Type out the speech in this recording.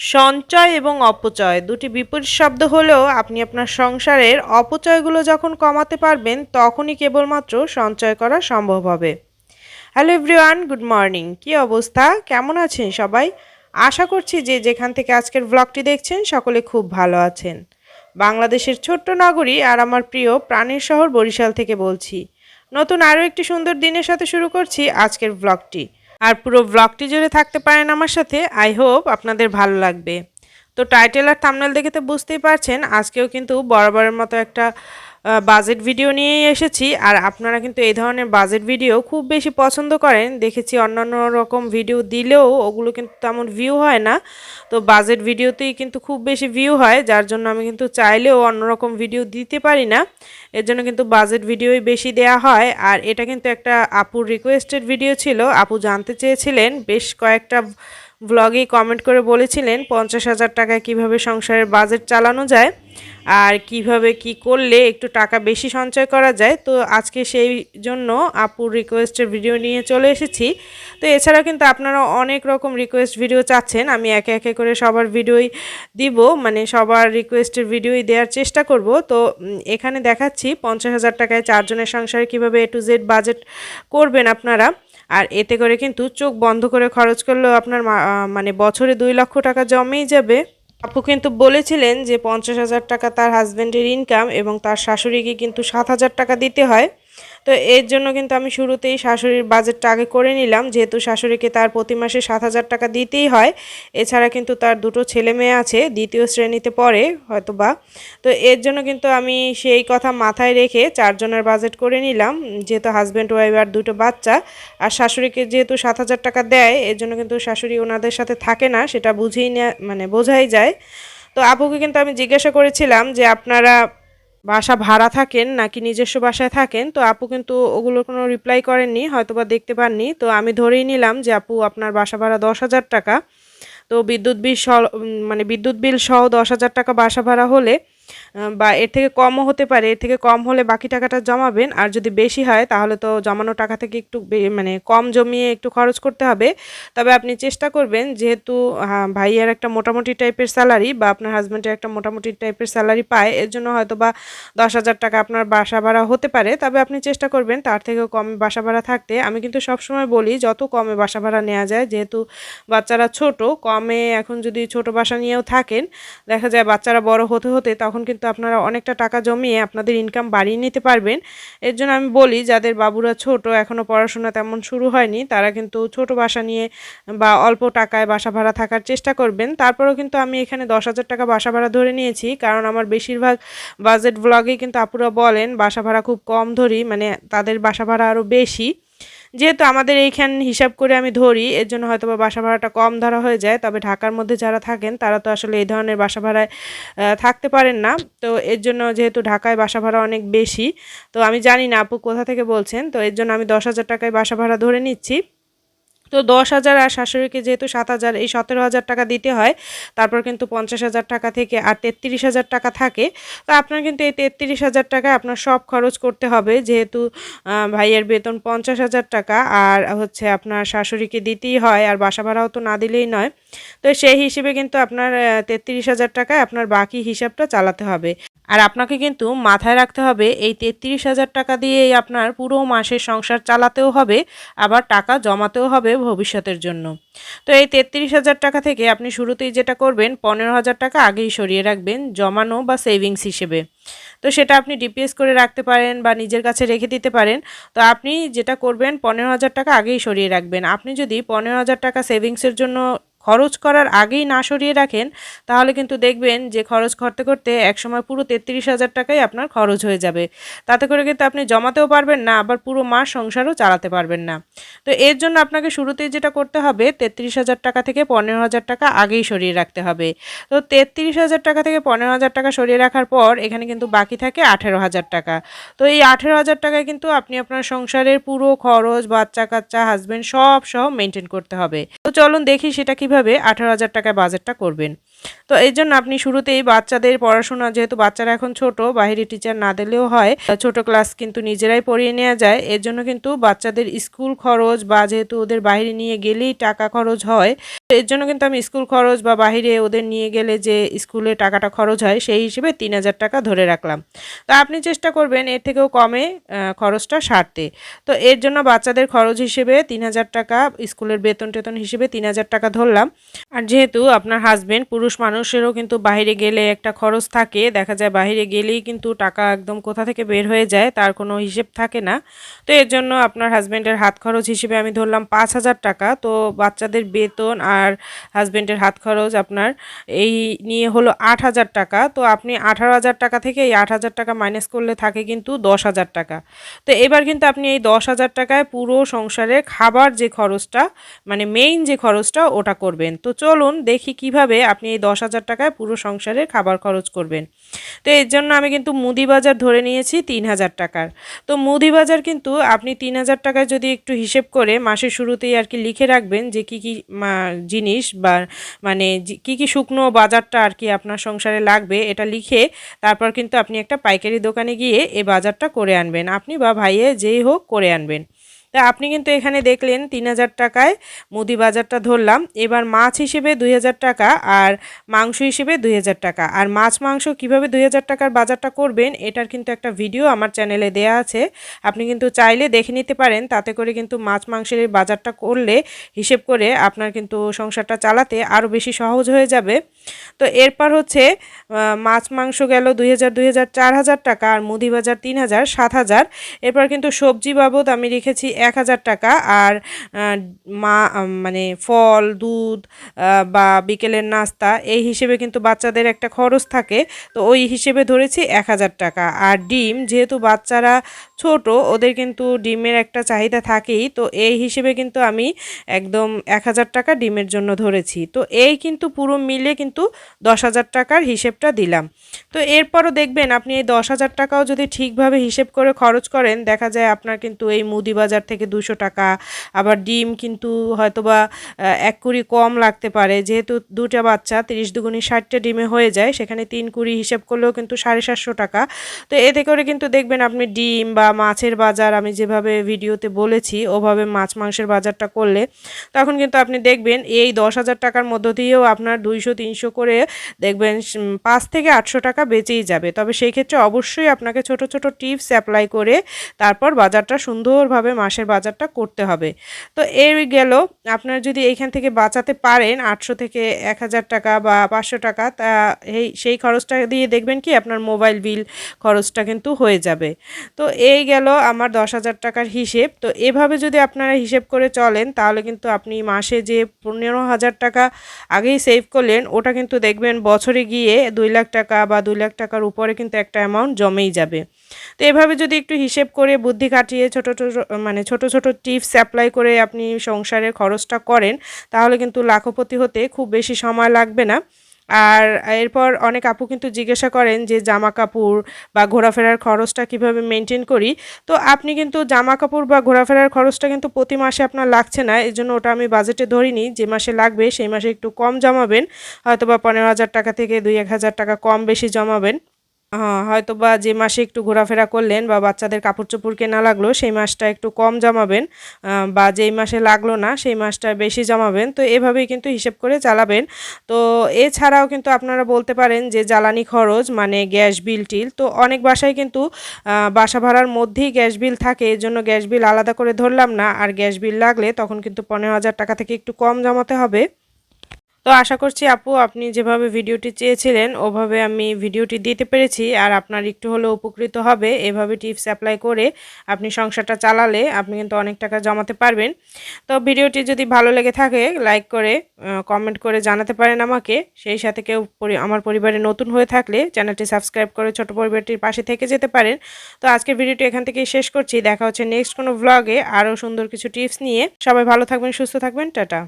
সঞ্চয় এবং অপচয় দুটি বিপরীত শব্দ হলেও আপনি আপনার সংসারের অপচয়গুলো যখন কমাতে পারবেন, তখনই কেবলমাত্র সঞ্চয় করা সম্ভব হবে। Hello everyone, good morning. কী অবস্থা? কেমন আছেন সবাই? আশা করছি যে যেখান থেকে আজকের ব্লগটি দেখছেন, সকলে খুব ভালো আছেন। বাংলাদেশের ছোট্ট নগরী আর আমার প্রিয় প্রাণের শহর বরিশাল থেকে বলছি। নতুন আরও একটি সুন্দর দিনের সাথে শুরু করছি আজকের ব্লগটি আর পুরো ব্লগটি জুড়ে থাকতে পারেন আমার সাথে আই হোপ আপনাদের ভালো লাগবে। তো টাইটেল আর থামনেল দেখে তো বুঝতেই পারছেন, আজকেও কিন্তু বরাবরের মতো একটা বাজেট ভিডিও নিয়েই এসেছি, আর আপনারা কিন্তু এই ধরনের বাজেট ভিডিও খুব বেশি পছন্দ করেন। দেখেছি অন্যান্য রকম ভিডিও দিলেও ওগুলো কিন্তু তেমন ভিউ হয় না। তো বাজেট ভিডিওতেই কিন্তু খুব বেশি ভিউ হয়, যার জন্য আমি কিন্তু চাইলেও অন্যরকম ভিডিও দিতে পারি না। এর জন্য কিন্তু বাজেট ভিডিওই বেশি দেয়া হয়, আর এটা কিন্তু একটা আপুর রিকোয়েস্টেড ভিডিও ছিল। আপু জানতে চেয়েছিলেন, বেশ কয়েকটা ব্লগেই কমেন্ট করে বলেছিলেন, পঞ্চাশ হাজার টাকায় কীভাবে সংসারের বাজেট চালানো যায় আর কীভাবে কি করলে একটু টাকা বেশি সঞ্চয় করা যায়, তো আজকে সেই জন্য আপুর রিকোয়েস্টের ভিডিও নিয়ে চলে এসেছি। তো এছাড়া কিন্তু আপনারা অনেক রকম রিকোয়েস্ট ভিডিও চাচ্ছেন, আমি একে একে করে সবার ভিডিওই দিব মানে সবার রিকোয়েস্টের ভিডিওই দেওয়ার চেষ্টা করব। তো এখানে দেখাচ্ছি, পঞ্চাশ হাজার টাকায় চারজনের সংসারে কীভাবে এ টু জেড বাজেট করবেন আপনারা। আর এতে করে কিন্তু চোখ বন্ধ করে খরচ করলেও আপনার মানে বছরে দুই লক্ষ টাকা জমেই যাবে। আপু কিন্তু বলেছিলেন যে পঞ্চাশ হাজার টাকা তার হাজব্যান্ডের ইনকাম এবং তার শাশুড়িকে কিন্তু সাত হাজার টাকা দিতে হয়। তো এর জন্য কিন্তু আমি শুরুতেই শাশুড়ির বাজেটটা আগে করে নিলাম। যেহেতু শাশুড়িকে তার প্রতি মাসে সাত হাজার টাকা দিতেই হয়, এছাড়া কিন্তু তার দুটো ছেলে মেয়ে আছে, দ্বিতীয় শ্রেণীতে পড়ে হয়তো বা তো এর জন্য কিন্তু আমি সেই কথা মাথায় রেখে চারজনের বাজেট করে নিলাম। যেহেতু হাজব্যান্ড ওয়াইফ আর দুটো বাচ্চা, আর শাশুড়িকে যেহেতু সাত হাজার টাকা দেয়, এর জন্য কিন্তু শাশুড়ি ওনাদের সাথে থাকে না, সেটা বুঝেই মানে বোঝাই যায়। তো আপুকে কিন্তু আমি জিজ্ঞাসা করেছিলাম যে আপনারা বাসা ভাড়া থাকেন নাকি নিজস্ব বাসায় থাকেন, তো আপু কিন্তু ওগুলোর কোনো রিপ্লাই করেননি হয়তো বা দেখতে পাননি। তো আমি ধরেই নিলাম যে আপু আপনার বাসা ভাড়া দশ হাজার টাকা। তো বিদ্যুৎ বিল মানে বিদ্যুৎ বিল সহ দশ হাজার টাকা বাসা ভাড়া হলে বা এর থেকে কমও হতে পারে, এর থেকে কম হলে বাকি টাকাটা জমাবেন। আর যদি বেশি হয়, তাহলে তো জমানো টাকা থেকে একটু মানে কম জমিয়ে একটু খরচ করতে হবে। তবে আপনি চেষ্টা করবেন, যেহেতু ভাইয়ের একটা মোটামুটি টাইপের স্যালারি বা আপনার হাজব্যান্ডের একটা মোটামুটি টাইপের স্যালারি পায়, এর জন্য হয়তো বা দশ হাজার টাকা আপনার বাসা ভাড়া হতে পারে। তবে আপনি চেষ্টা করবেন তার থেকেও কমে বাসা ভাড়া থাকতে। আমি কিন্তু সবসময় বলি, যত কমে বাসা ভাড়া নেওয়া যায়, যেহেতু বাচ্চারা ছোট, কমে এখন যদি ছোট বাসা নিয়েও থাকেন, দেখা যায় বাচ্চারা বড় হতে হতে তখন তখন কিন্তু আপনারা অনেকটা টাকা জমিয়ে আপনাদের ইনকাম বাড়িয়ে নিতে পারবেন। এর জন্য আমি বলি, যাদের বাবুরা ছোট এখনও পড়াশোনা তেমন শুরু হয়নি, তারা কিন্তু ছোট বাসা নিয়ে বা অল্প টাকায় বাসা ভাড়া থাকার চেষ্টা করবেন। তারপরেও কিন্তু আমি এখানে দশ হাজার টাকা বাসা ভাড়া ধরে নিয়েছি, কারণ আমার বেশিরভাগ বাজেট ব্লগেই কিন্তু আপুরা বলেন, বাসা ভাড়া খুব কম ধরি মানে তাদের বাসা ভাড়া আরও বেশি। যেহেতু আমাদের এইখান হিসাব করে আমি ধরি, এর জন্য হয়তো বা বাসা ভাড়াটা কম ধরা হয়ে যায়। তবে ঢাকার মধ্যে যারা থাকেন, তারা তো আসলে এই ধরনের বাসা ভাড়ায় থাকতে পারেন না। তো এর জন্য যেহেতু ঢাকায় বাসা ভাড়া অনেক বেশি, তো আমি জানি না আপু কোথা থেকে বলছেন, তো এর জন্য আমি দশ হাজার টাকায় বাসা ভাড়া ধরে নিচ্ছি। তো দশ হাজার আর শাশুড়িকে যেহেতু সাত হাজার, এই সতেরো হাজার টাকা দিতে হয়, তারপর কিন্তু পঞ্চাশ হাজার টাকা থেকে আর তেত্রিশ হাজার টাকা থাকে। তো আপনার কিন্তু এই তেত্রিশ হাজার টাকায় আপনার সব খরচ করতে হবে, যেহেতু ভাইয়ের বেতন পঞ্চাশ হাজার টাকা আর হচ্ছে আপনার শাশুড়িকে দিতেই হয় আর বাসা ভাড়াও তো না দিলেই নয়। তো সেই হিসেবে কিন্তু আপনার তেত্রিশ হাজার টাকায় আপনার বাকি হিসাবটা চালাতে হবে। আর আপনাকে কিন্তু মাথায় রাখতে হবে, এই তেত্রিশ হাজার টাকা দিয়েই আপনার পুরো মাসের সংসার চালাতেও হবে, আবার টাকা জমাতেও হবে ভবিষ্যতের জন্য। তো এই তেত্রিশ হাজার টাকা থেকে আপনি শুরুতেই যেটা করবেন, পনেরো হাজার টাকা আগেই সরিয়ে রাখবেন জমানো বা সেভিংস হিসেবে। তো সেটা আপনি ডিপিএস করে রাখতে পারেন বা নিজের কাছে রেখে দিতে পারেন। তো আপনি যেটা করবেন, পনেরো হাজার টাকা আগেই সরিয়ে রাখবেন। আপনি যদি পনেরো হাজার টাকা সেভিংসের জন্য খরচ করার আগেই না সরিয়ে রাখেন, তাহলে কিন্তু দেখবেন যে খরচ করতে করতে একসময় পুরো তেত্রিশ হাজার টাকাই আপনার খরচ হয়ে যাবে। তাতে করে কিন্তু আপনি জমাতেও পারবেন না, আবার পুরো মাস সংসারও চালাতে পারবেন না। তো এর জন্য আপনাকে শুরুতেই যেটা করতে হবে, তেত্রিশ হাজার টাকা থেকে পনেরো হাজার টাকা আগেই সরিয়ে রাখতে হবে। তো তেত্রিশ হাজার টাকা থেকে পনেরো হাজার টাকা সরিয়ে রাখার পর এখানে কিন্তু বাকি থাকে আঠেরো হাজার টাকা। তো এই আঠেরো হাজার টাকায় কিন্তু আপনি আপনার সংসারের পুরো খরচ বাচ্চা কাচ্চা হাজব্যান্ড সব সহ মেনটেন করতে হবে। তো চলুন দেখি সেটা কি কীভাবে আঠারো হাজার টাকায় বাজেটটা করবেন? তো এই জন্য আপনি শুরুতেই বাচ্চাদের পড়াশোনা, যেহেতু বাচ্চারা এখন ছোট বাইরে টিচার না দিলেও হয় ছোট ক্লাস কিন্তু নিজেরাই পড়িয়ে নেওয়া যায়। এর জন্য কিন্তু বাচ্চাদের স্কুল খরচ বা যেহেতু ওদের বাইরে নিয়ে গেলেই টাকা খরচ হয় এর জন্য কিন্তু আমি স্কুল খরচ বা বাহিরে ওদের নিয়ে গেলে যে স্কুলে টাকাটা খরচ হয়, সেই হিসেবে তিন হাজার টাকা ধরে রাখলাম। তো আপনি চেষ্টা করবেন এর থেকেও কমে খরচটা সারতে। তো এর জন্য বাচ্চাদের খরচ হিসেবে তিন হাজার টাকা স্কুলের বেতন টেতন হিসেবে তিন হাজার টাকা ধরলাম। আর যেহেতু আপনার হাজব্যান্ড পুরুষ মানুষেরও কিন্তু বাইরে গেলে একটা খরচ থাকে। দেখা যায় বাইরে গেলেই কিন্তু টাকা একদম কোথা থেকে বের হয়ে যায় তার কোনো হিসেব থাকে না। তো এর জন্য আপনার হাজব্যান্ডের হাত খরচ হিসেবে আমি ধরলাম পাঁচ হাজার টাকা। তো বাচ্চাদের বেতন আর হাজব্যান্ডের হাত খরচ আপনার এই নিয়ে হলো আট হাজার টাকা। তো আপনি আঠারো হাজার টাকা থেকে এই আট হাজার টাকা মাইনাস করলে থাকে কিন্তু দশ হাজার টাকা। তো এবার কিন্তু আপনি এই দশ হাজার টাকায় পুরো সংসারের খাবার যে খরচটা মানে মেইন যে খরচটা, ওটা করবেন। তো চলুন দেখি কীভাবে আপনি এই দশ হাজার টাকায় পুরো সংসারের খাবার খরচ করবেন। তো এর জন্য আমি কিন্তু মুদি বাজার ধরে নিয়েছি তিন হাজার টাকার। তো মুদি বাজার কিন্তু আপনি তিন হাজার টাকায় যদি একটু হিসেব করে মাসের শুরুতেই আর কি লিখে রাখবেন যে কি কি জিনিস বা মানে কি কি শুকনো বাজারটা আর কি আপনার সংসারে লাগবে এটা লিখে তারপর কিন্তু আপনি একটা পাইকারি দোকানে গিয়ে এই বাজারটা করে আনবেন। আপনি বা ভাইয়ে যেই হোক করে আনবেন। তা আপনি কিন্তু এখানে দেখলেন তিন হাজার টাকায় মুদি বাজারটা ধরলাম। এবার মাছ হিসেবে দুই হাজার টাকা আর মাংস হিসেবে দুই হাজার টাকা। আর মাছ মাংস কীভাবে দুই হাজার টাকার বাজারটা করবেন এটার কিন্তু একটা ভিডিও আমার চ্যানেলে দেয়া আছে। আপনি কিন্তু চাইলে দেখে নিতে পারেন, তাতে করে কিন্তু মাছ মাংসের বাজারটা করলে হিসেব করে আপনার কিন্তু সংসারটা চালাতে আরও বেশি সহজ হয়ে যাবে। তো এরপর হচ্ছে মাছ, মাংস গেল দুই হাজার হাজার চার হাজার টাকা আর মুদি বাজার তিন হাজার, সাত হাজার। এরপর কিন্তু সবজি বাবদ আমি রেখেছি এক হাজার টাকা আর মা মানে ফল, দুধ বা বিকেলের নাস্তা, এই হিসেবে কিন্তু বাচ্চাদের একটা খরচ থাকে। তো ওই হিসেবে ধরেছি এক হাজার টাকা। আর ডিম, যেহেতু বাচ্চারা ছোট, ওদের কিন্তু ডিমের একটা চাহিদা থাকেই। তো এই হিসেবে কিন্তু আমি একদম এক হাজার টাকা ডিমের জন্য ধরেছি। তো এই কিন্তু পুরো মিলে কিন্তু দশ হাজার টাকার হিসেবটা দিলাম। তো এরপরও দেখবেন আপনি এই দশ হাজার টাকাও যদি ঠিকভাবে হিসেব করে খরচ করেন, দেখা যায় আপনার কিন্তু এই মুদি বাজার থেকে দুশো টাকা, আবার ডিম কিন্তু হয়তোবা এক কুড়ি কম লাগতে পারে। যেহেতু দুটা বাচ্চা, তিরিশ দুগুনি ষাটটা ডিমে হয়ে যায়, সেখানে তিন কুড়ি হিসেব করলেও কিন্তু সাড়ে সাতশো টাকা। তো এতে করে কিন্তু দেখবেন আপনি ডিম বা মাছের বাজার আমি যেভাবে ভিডিওতে বলেছি, ওভাবে মাছ মাংসের বাজারটা করলে, তখন কিন্তু আপনি দেখবেন এই দশ হাজার টাকার মধ্য দিয়েও আপনার দুইশো, তিনশো করে দেখবেন পাঁচ থেকে আটশো টাকা বেঁচেই যাবে। তবে সেই ক্ষেত্রে অবশ্যই আপনাকে ছোট ছোট টিপস অ্যাপ্লাই করে তারপর বাজারটা সুন্দরভাবে মাসের বাজারটা করতে হবে। তো এর গেল, আপনার যদি এইখান থেকে বাঁচাতে পারেন আটশো থেকে এক হাজার টাকা বা পাঁচশো টাকা, তা এই, সেই খরচটা দিয়ে দেখবেন কি আপনার মোবাইল বিল খরচটা কিন্তু হয়ে যাবে। তো এই গেল আমার দশ হাজার টাকার হিসেব। তো এভাবে যদি আপনারা হিসেব করে চলেন, তাহলে কিন্তু আপনি মাসে যে পনেরো হাজার টাকা আগেই সেভ করলেন, ওটা কিন্তু দেখবেন বছরে গিয়ে দুই লাখ টাকা বা দুই লাখ টাকার উপরে কিন্তু একটা অ্যামাউন্ট জমেই যাবে। তো এভাবে যদি একটু হিসেব করে বুদ্ধি কাটিয়ে ছোট ছোট মানে ছোট ছোট টিপস অ্যাপ্লাই করে আপনি সংসারের খরচটা করেন, তাহলে কিন্তু লাখপতি হতে খুব বেশি সময় লাগবে না। আর এরপর অনেক আপু কিন্তু জিজ্ঞাসা করেন যে জামা কাপড় বা ঘোরাফেরার খরচটা কীভাবে মেনটেন করি। তো আপনি কিন্তু জামা কাপড় বা ঘোরাফেরার খরচটা কিন্তু প্রতি মাসে আপনার লাগছে না এই জন্য ওটা আমি বাজেটে ধরিনি। যে মাসে লাগবে, সেই মাসে একটু কম জমাবেন। হয়তো বা পনেরো হাজার টাকা থেকে দুই এক হাজার টাকা কম বেশি জমাবেন। হয়তো বা যে মাসে একটু ঘোরাফেরা করলেন বা বাচ্চাদের কাপড় চোপড় কেনা লাগল, সেই মাসটা একটু কম জমাবেন বা যেই মাসে লাগল না, সেই মাসটা বেশি জমাবেন। তো এভাবেই কিন্তু হিসেব করে চালাবেন। তো এছাড়াও কিন্তু আপনারা বলতে পারেন যে জ্বালানি খরচ মানে গ্যাস বিল টিল, তো অনেক বাসায় কিন্তু বাসা ভাড়ার মধ্যেই গ্যাস বিল থাকে এর জন্য গ্যাস বিল আলাদা করে ধরলাম না। আর গ্যাস বিল লাগলে তখন কিন্তু পনেরো হাজার টাকা থেকে একটু কম জমাতে হবে। তো আশা করছি আপু, আপনি যেভাবে ভিডিওটি চেয়েছিলেন, ওভাবে আমি ভিডিওটি দিতে পেরেছি। আর আপনার একটু হলেও উপকৃত হবে, এভাবে টিপস অ্যাপ্লাই করে আপনি সংসারটা চালালে আপনি কিন্তু অনেক টাকা জমাতে পারবেন। তো ভিডিওটি যদি ভালো লেগে থাকে, লাইক করে কমেন্ট করে জানাতে পারেন আমাকে। সেই সাথে কেউ আমার পরিবারে নতুন হয়ে থাকলে চ্যানেলটি সাবস্ক্রাইব করে ছোট পরিবারটির পাশে থেকে যেতে পারেন। তো আজকের ভিডিওটি এখান থেকেই শেষ করছি। দেখা হচ্ছে নেক্সট কোনো ভ্লগে আরও সুন্দর কিছু টিপস নিয়ে। সবাই ভালো থাকবেন, সুস্থ থাকবেন, টাটা।